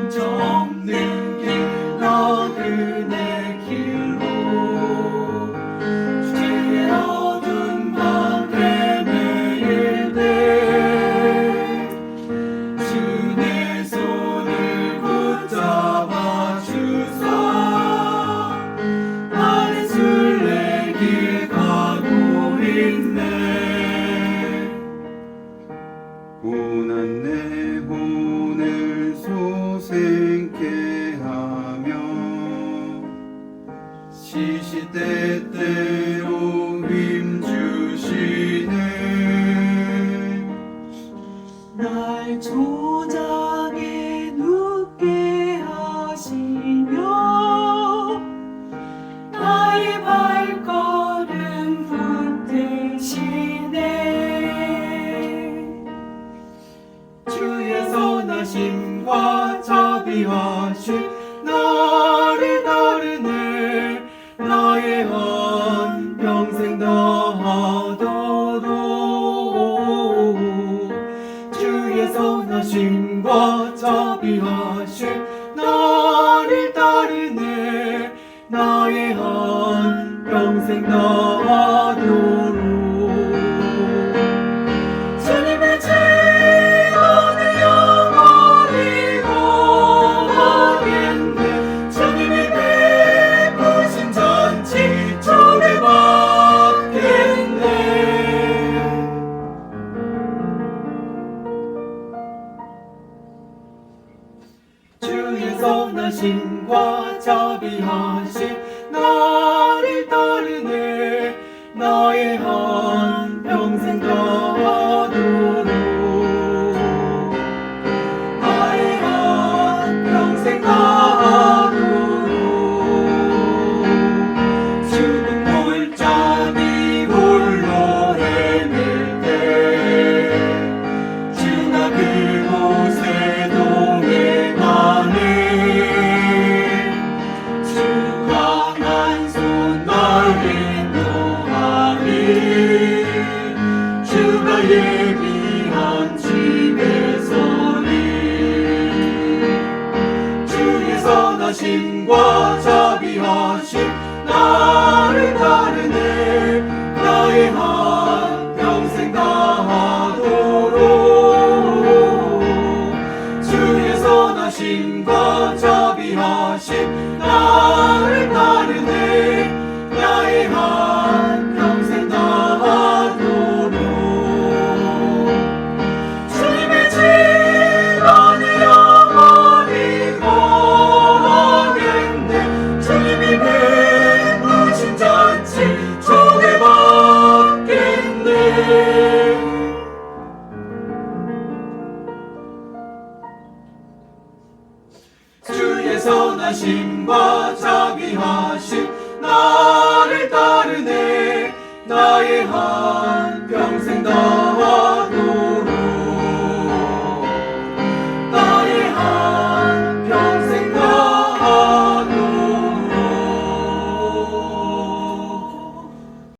상처 없 시시때때로 힘 주시네. 날 조장에 눕게 하시며 나의 발걸음 붙드시네. 주의 선하심과 자비하심 하도록 주의 선하심과 자비하심 나를 따르네 나의 한 평생 다하 선하심과 자비하심 선하심과 자비하심 나를 따르네. 나의 한 평생 다하도록. 주의 선하심과 자비하심 나를 따르네 주의 선하심과 자비하심 나를 따르네. 나의 한 평생 다